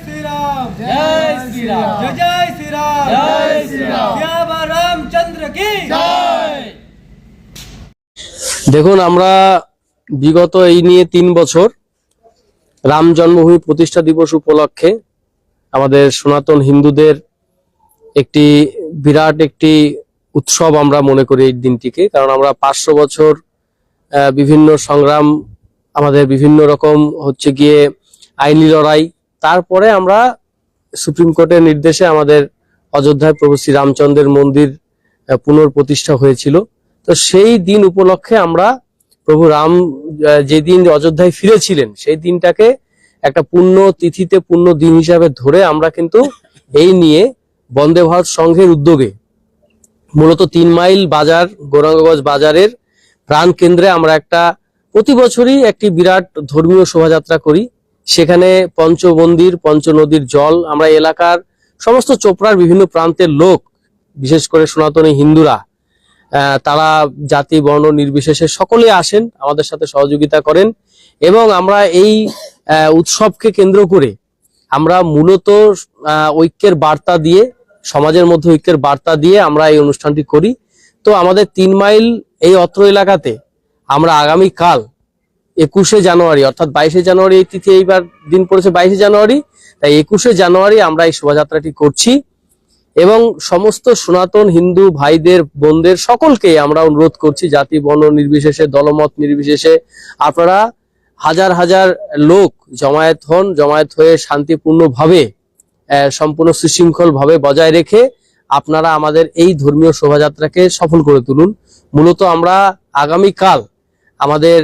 श्रीराम जय श्री राम जय जय श्रीराम जय श्री राम श्यामा रामचंद्र की জয় দেখুন আমরা বিগত এই নিয়ে তিন বছর রাম জন্মভূমি প্রতিষ্ঠা দিবস উপলক্ষে আমাদের সনাতন হিন্দুদের একটি বিরাট একটি উৎসব আমরা মনে করি এই দিনটিকে কারণ আমরা পাঁচশো বছর আহ, বিভিন্ন সংগ্রাম আমাদের বিভিন্ন রকম হচ্ছে গিয়ে আইনি লড়াই তারপরে আমরা সুপ্রিম কোর্টের নির্দেশে আমাদের অযোধ্যায় প্রভু শ্রী রামচন্দ্রের মন্দির আহ, পুনঃপ্রতিষ্ঠা হয়েছিল। তো সেই দিন উপলক্ষে আমরা প্রভু রাম যেদিন অযোধ্যায় ফিরেছিলেন সেই দিনটাকে একটা পূর্ণ তিথিতে পূর্ণ দিন হিসাবে ধরে আমরা কিন্তু এই নিয়ে বন্দে ভারত সংঘের উদ্যোগে মূলত তিন মাইল বাজার গৌরাঙ্গগঞ্জ বাজারের প্রাণ কেন্দ্রে আমরা একটা প্রতি বছরই একটি বিরাট ধর্মীয় শোভাযাত্রা করি। সেখানে পঞ্চ মন্দির পঞ্চ নদীর জল, আমরা এলাকার সমস্ত চোপড়ার বিভিন্ন প্রান্তের লোক, বিশেষ করে সনাতনী হিন্দুরা তারা জাতি, বর্ণ, নির্বিশেষে সকলে আসেন, আমাদের সাথে সহযোগিতা করেন এবং আমরা এই উৎসবকে কেন্দ্র করে আমরা মূলত ঐক্যের বার্তা দিয়ে, সমাজের মধ্যে ঐক্যের বার্তা দিয়ে আমরা এই অনুষ্ঠানটি করি। তো আমাদের তিন মাইল এই অত্র এলাকাতে আমরা আগামী কাল একুশে জানুয়ারি, অর্থাৎ বাইশে জানুয়ারি এই তিথি এইবার দিন পড়েছে বাইশে জানুয়ারি, তাই একুশে জানুয়ারি আমরা এই শোভাযাত্রাটি করছি এবং সমস্ত সনাতন হিন্দু ভাইদের, বোনদের সকলকে আমরা অনুরোধ করছি, জাতি, বর্ণ নির্বিশেষে, দলমত নির্বিশেষে আপনারা হাজার হাজার লোক জমায়েত হন, জমায়েত হয়ে শান্তিপূর্ণভাবে সম্পূর্ণ সুশৃঙ্খল ভাবে বজায় রেখে আপনারা আমাদের এই ধর্মীয় শোভাযাত্রাকে সফল করে তুলুন। মূলত আমরা আগামীকাল আমাদের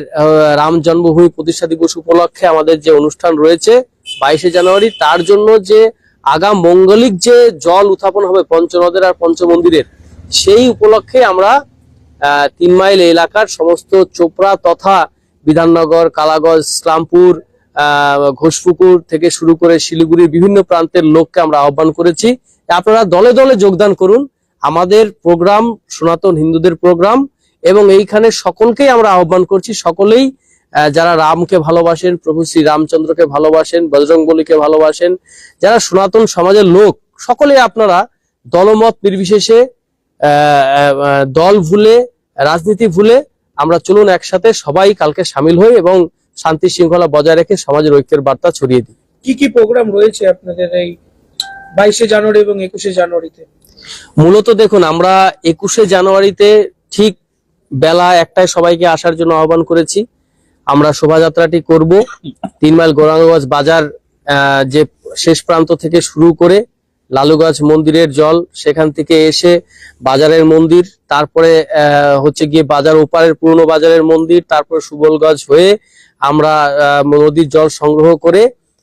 রাম জন্মভূমি প্রতিষ্ঠা দিবস উপলক্ষে আমাদের যে অনুষ্ঠান রয়েছে বাইশে জানুয়ারি, তার জন্য যে আগাম মঙ্গলিক যে জল উত্থাপন হবে পঞ্চনদের আর পঞ্চমন্দিরের, সেই উপলক্ষে আমরা তিন মাইল এলাকার সমস্ত চোপড়া তথা বিধাননগর, কালাগঞ্জ, ইসলামপুর ঘোষপুকুর থেকে শুরু করে শিলিগুড়ির বিভিন্ন প্রান্তের লোককে আমরা আহ্বান করেছি। আপনারা দলে দলে যোগদান করুন। আমাদের প্রোগ্রাম, সনাতন হিন্দুদের প্রোগ্রাম এবং এইখানে সকলকেই আমরা আহ্বান করছি সকলেই যারা রামকে ভালোবাসেন প্রভু শ্রী রামচন্দ্রকে ভালোবাসেন বজরংবলীকে ভালোবাসেন যারা সনাতন সমাজের লোক সকলে আপনারা দলমত নির্বিশেষে দল ভুলে রাজনীতি ভুলে আমরা চলুন একসাথে সবাই কালকে সামিল হই এবং শান্তি শৃঙ্খলা বজায় রেখে সমাজের ঐক্যের বার্তা ছড়িয়ে দিই। কি কি প্রোগ্রাম রয়েছে আপনাদের এই বাইশে জানুয়ারি এবং একুশে জানুয়ারিতে? মূলত দেখুন আমরা একুশে জানুয়ারিতে ঠিক বেলা একটায় সবাইকে আসার জন্য আহ্বান করেছি। আমরা শোভাযাত্রাটি করব। তিন মাইল গোরাঙ্গগঞ্জ বাজার যে শেষ প্রান্ত থেকে শুরু করে লালুগাছ মন্দিরের জল, সেখান থেকে এসে বাজারের মন্দির, তারপরে হচ্ছে গিয়ে বাজার ওপারের পুরনো বাজারের মন্দির, তারপরে সুবলগঞ্জ হয়ে আমরা নদীর জল সংগ্রহ করে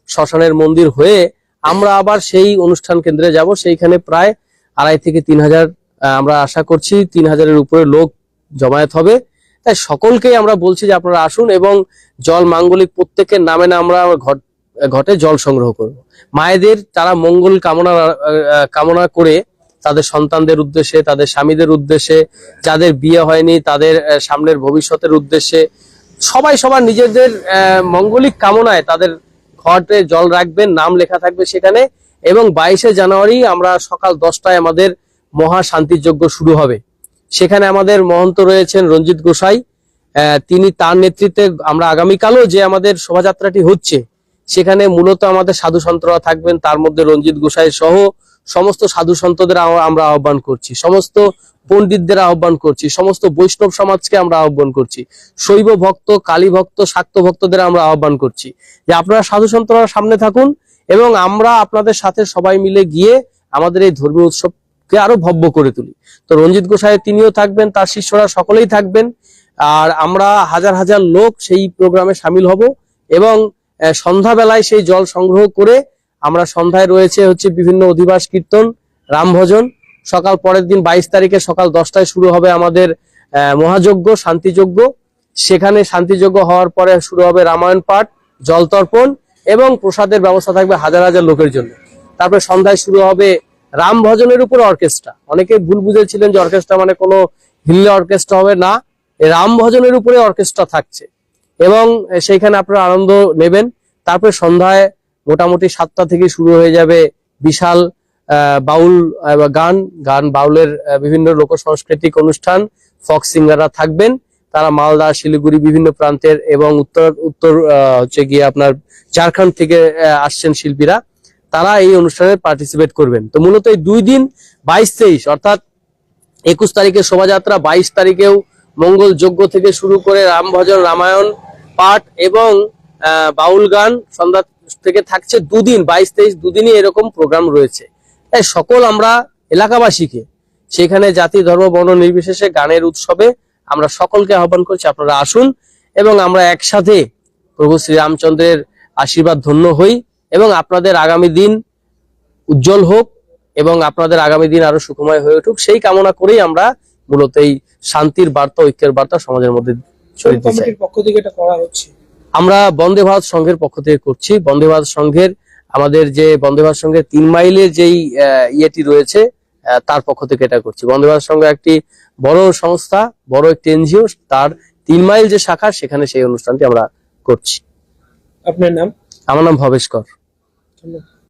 শ্মশানের মন্দির হয়ে আমরা আবার সেই অনুষ্ঠান কেন্দ্রে যাব। সেইখানে প্রায় আড়াই থেকে তিন হাজার আমরা আশা করছি তিন হাজারের উপরে লোক জমায়েত হবে। তাই সকলকেই আমরা বলছি যে আপনারা আসুন এবং জল মাঙ্গলিক প্রত্যেকের নামে না আমরা ঘট, ঘটে জল সংগ্রহ করব। মায়েদের তারা মঙ্গল কামনা কামনা করে তাদের সন্তানদের উদ্দেশ্যে, তাদের স্বামীদের উদ্দেশ্যে, যাদের বিয়ে হয়নি, তাদের সামনের ভবিষ্যতের উদ্দেশ্যে সবাই সবার নিজেদের মঙ্গলিক কামনায় তাদের ঘটে জল রাখবেন, নাম লেখা থাকবে সেখানে এবং বাইশে জানুয়ারি আমরা সকাল দশটায় আমাদের মহা শান্তির যজ্ঞ শুরু হবে। সেখানে আমাদের মহন্ত রয়েছেন রঞ্জিত গোসাই। তিনি তার নেতৃত্বে আমরা আগামীকালও যে আমাদের শোভাযাত্রাটি হচ্ছে, সেখানে মূলত আমাদের সাধু সন্তরা থাকবেন, তার মধ্যে রঞ্জিত গোসাই সহ সমস্ত সাধু সন্তদের আমরা আহ্বান করছি, সমস্ত পণ্ডিতদের আহ্বান করছি, সমস্ত বৈষ্ণব সমাজকে আমরা আহ্বান করছি, শৈব ভক্ত, কালী ভক্ত, শাক্ত ভক্তদের আমরা আহ্বান করছি। যে আপনারা সাধু সন্তরা সামনে থাকুন এবং আমরা আপনাদের সাথে সবাই মিলে গিয়ে আমাদের এই ধর্মীয় উৎসবকে আরও ভব্য করে তুলি। তো রঞ্জিত গোসাই তিনিও থাকবেন, তার শিষ্যরা সকলেই থাকবেন। আর আমরা হাজার হাজার লোক সেই প্রোগ্রামে সামিল হব এবং সন্ধ্যাবেলায় সেই জল সংগ্রহ করে আমরা সন্ধ্যায় রয়েছে হচ্ছে বিভিন্ন অধিবাস কীর্তন, রাম ভজন। সকাল পরের দিন বাইশ তারিখে সকাল দশটায় শুরু হবে আমাদের মহাযজ্ঞ, শান্তিযজ্ঞ। সেখানে শান্তিযজ্ঞ হওয়ার পরে শুরু হবে রামায়ণ পাঠ, জল তর্পণ এবং প্রসাদের ব্যবস্থা থাকবে হাজার হাজার লোকের জন্য। তারপরে সন্ধ্যায় শুরু হবে রাম ভজনের উপর অর্কেস্ট্রা। অনেকে ভুল বুঝেছিলেন যে অর্কেস্ট্রা মানে কোনো হিল্লে অর্কেস্ট্রা হবে না। রাম ভজনের উপরে অর্কেস্ট্রা থাকছে। এবং সেইখানে আপনারা আনন্দ নেবেন। তারপরে সন্ধ্যায় মোটামুটি সাতটা থেকে শুরু হয়ে যাবে বিশাল বাউল গান। গান বাউলের বিভিন্ন লোক সাংস্কৃতিক অনুষ্ঠান। ফক সিঙ্গাররা থাকবেন। তারা মালদা, শিলিগুড়ি, বিভিন্ন প্রান্তের এবং উত্তর উত্তর হচ্ছে গিয়ে আপনার ঝাড়খণ্ড থেকে আসছেন শিল্পীরা। তারা এই অনুষ্ঠানে পার্টিসিপেট করবেন। তো মূলত এই দুই দিন বাইশ তেইশ, অর্থাৎ একুশ তারিখে শোভাযাত্রা, বাইশ তারিখেও মঙ্গল যজ্ঞ থেকে শুরু করে রাম ভজন, রামায়ণ পাঠ এবং বাউল গান সন্ধ্যা থেকে থাকছে দুদিন, বাইশ তেইশ দুদিনই এরকম প্রোগ্রাম রয়েছে। তাই সকল আমরা এলাকাবাসীকে, সেখানে জাতি, ধর্ম, বর্ণ নির্বিশেষে গানের উৎসবে আমরা সকলকে আহ্বান করছি, আপনারা আসুন এবং আমরা একসাথে প্রভু শ্রীরামচন্দ্রের আশীর্বাদ ধন্য হই। এবং আপনাদের আগামী দিন উজ্জ্বল হোক এবং আপনাদের আগামী দিন আরও সুখময় হয়ে উঠুক সেই কামনা করেই আমরা মূলত এই শান্তির বার্তা ঐক্যের বার্তা সমাজের মধ্যে ছড়িয়ে চাই। পক্ষ থেকে এটা করা হচ্ছে। আমরা বন্দে ভারত সংঘের পক্ষ থেকে করছি। বন্দে ভারত সংঘের আমাদের যে বন্দে ভারত সংঘের তিন মাইলের যেই ইয়েটি রয়েছে তার পক্ষ থেকে এটা করছি। বন্দে ভারত সংঘ একটি বড় সংস্থা বড় একটি এনজিও তার তিন মাইল যে শাখা সেখানে সেই অনুষ্ঠানটি আমরা করছি। আপনার নাম? আমার নাম ভবেশ কর। salud.